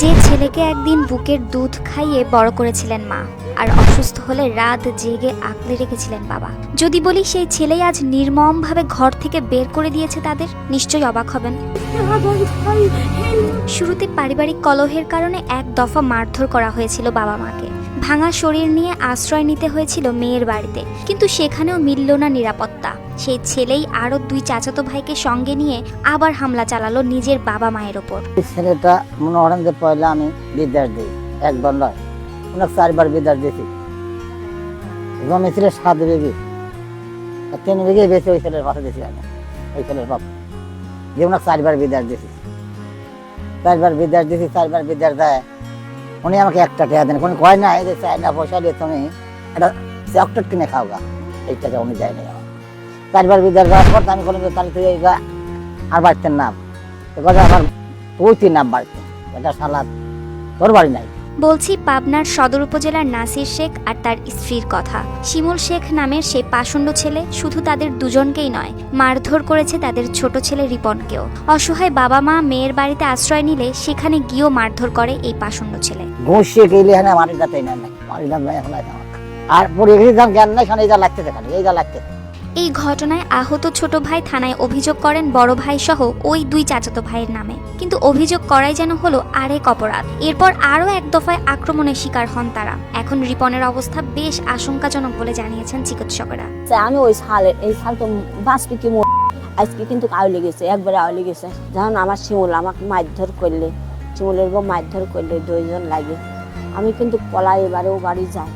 যে ছেলেকে একদিন বুকের দুধ খাইয়ে বড় করেছিলেন মা, আর অসুস্থ হলে রাত জেগে আঁকলে রেখেছিলেন বাবা। যদি বলি সেই ছেলেই আজ নির্মমভাবে ঘর থেকে বের করে দিয়েছে তাদের, নিশ্চয়ই অবাক হবেন। শুরুতে পারিবারিক কলহের কারণে এক দফা মারধর করা হয়েছিল বাবা মাকে। ভাঙা শরীর নিয়ে আশ্রয় নিতে হয়েছিল মেয়ের বাড়িতে। কিন্তু সেখানেও মিলল না নিরাপত্তা। সেই ছেলেই আরও দুই চাচাতো ভাইকে সঙ্গে নিয়ে আবার হামলা চালালো নিজের বাবা মায়ের ওপর। ছেলেটা মনে করেন যে পয়লা আমি বিদ্যার দিই, একবার নয় অনেক চারবার বিদ্যার দিয়েছি। জমি ছিল সাত বিঘি তিন বিঘে বেশি ওই ছেলের পাশে দিয়েছি আমি, ওই ছেলের বাপ। যে ওনাকে চারবার বিদ্যার দিয়েছি। চারবার বিদ্যার দিয়েছি, চারবার বিদ্যার দেয় উনি আমাকে একটা টাকা দেন। কোনো কয়, না, এই যে চাই না, পয়সা দিয়ে তুমি একটা চকলেট কিনে খাও গা এই টাকা উনি দেয়নি আমার। চারবার বিদ্যার দেওয়ার পর আমি বললাম তাহলে তুই এই গা আর বাড়তেন নাম। তো কথা আমার পৌঁছি নাম বাড়তে। এটা সালাদ তোর বাড়ি নাই? বলছি, পাবনার সদর উপজেলার নাসির শেখ আর তার স্ত্রীর কথা। শিমুল শেখ নামের সেই পাষণ্ড ছেলে শুধু তাদের দুজনকেই নয়, মারধর করেছে তাদের ছোট ছেলে রিপনকেও। অসহায় বাবা মা মেয়ের বাড়িতে আশ্রয় নিলে সেখানে গিয়েও মারধর করে এই পাষণ্ড ছেলে। ঘুষিয়ে গেলে হ্যাঁ মাটির কাছে নাই নাই মাটির দাম নাই এখন আর পরে জ্ঞান নাই এই যা লাগতেছে খালি এই যা লাগতেছে। এই ঘটনায় আহত ছোট ভাই থানায় অভিযোগ করেন বড় ভাই সহ ওই দুই চাচাতো ভাইয়ের নামে। কিন্তু অভিযোগ করাই যেন হলো আরেক অপরাধ। এরপর আরও এক দফায় আক্রমণের শিকার হন তারা। এখন রিপনের অবস্থা বেশ আশঙ্কাজনক বলে জানিয়েছেন চিকিৎসকরা। আমি ওই সালে এই সাল তো বাঁচবি কি আজকে কিন্তু আউলে গেছে একবারে আউলে গেছে। যখন আমার শিমুল আমাকে মারধর করলে শিমুলের বউ মারধর করলে দুইজন লাগে। আমি কিন্তু পলাই এবারেও বাড়ি যাই।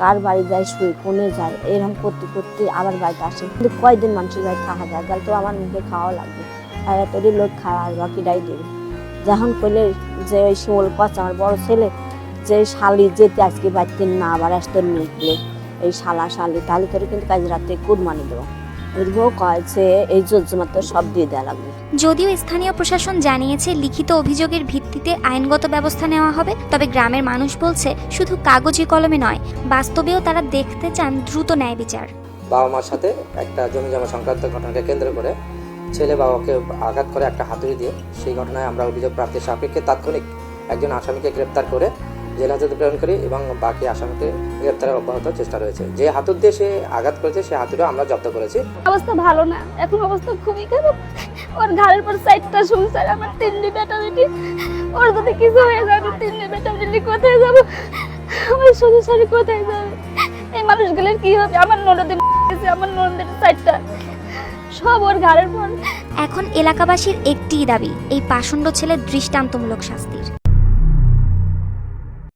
কার বাড়ি যাই শুয়ে কোনে যাই এরকম করতে করতে আবার বাড়িতে আসে। কিন্তু কয়দিন মানুষের বাড়ি থাকা যায়? তাহলে তো আমার মুখে খাওয়া লাগবে। আর এতটি লোক খাওয়া বাকিটাই দেবে। যখন করলে যে ওই শিমুল কচ্ছে আমার বড় ছেলে, যে শালি যেতে আজকে বাড়িতে না আবার আসতে নিকলে এই শালা শালি, তাহলে তোর কিন্তু কাজ রাতে কুরবানি দেবো। এই সব দিয়ে দেওয়া লাগবে। যদিও স্থানীয় প্রশাসন জানিয়েছে লিখিত অভিযোগের ভিত্তিতে আইনগত ব্যবস্থা নেওয়া হবে তবে গ্রামের মানুষ বলছে শুধু কাগজে কলমে নয় বাস্তবেও তারা দেখতে চান দ্রুত ন্যায় বিচার। বাবা মার সাথে একটা জমি জমা সংক্রান্ত ঘটনাকে কেন্দ্র করে ছেলে বাবাকে আঘাত করে একটা হাতুড়ি দিয়ে সেই ঘটনায় আমরা অভিযোগ প্রাপ্তির সাপেক্ষে তাৎক্ষণিক একজন আসামিকে গ্রেপ্তার করে জেল হাজতে প্রেরণ করি এবং বাকি আসামিকে গ্রেপ্তারের অব্যাহত চেষ্টা রয়েছে। যে হাতুর দিয়ে সে আঘাত করেছে সে হাতুড়িও আমরা জব্দ করেছি। অবস্থা ভালো না। এখন অবস্থা খুবই খারাপ। ওর ঘাড়ের পর সাইডটা সংসার আমার তিনটি বেটা বেটি। ওর যদি কিছু হয়ে যায় আমি তিনটি বেটা বেটি কোথায় যাব? আমার সংসারে কোথায় যাবে? এই মানুষগুলোর কি হবে? আমার ননদের গেছে আমার ননদের সাইডটা। সব ওর ঘাড়ের পর এখন এলাকাবাসীর একটিই দাবি এই পাষণ্ড ছেলের দৃষ্টান্তমূলক শাস্তির।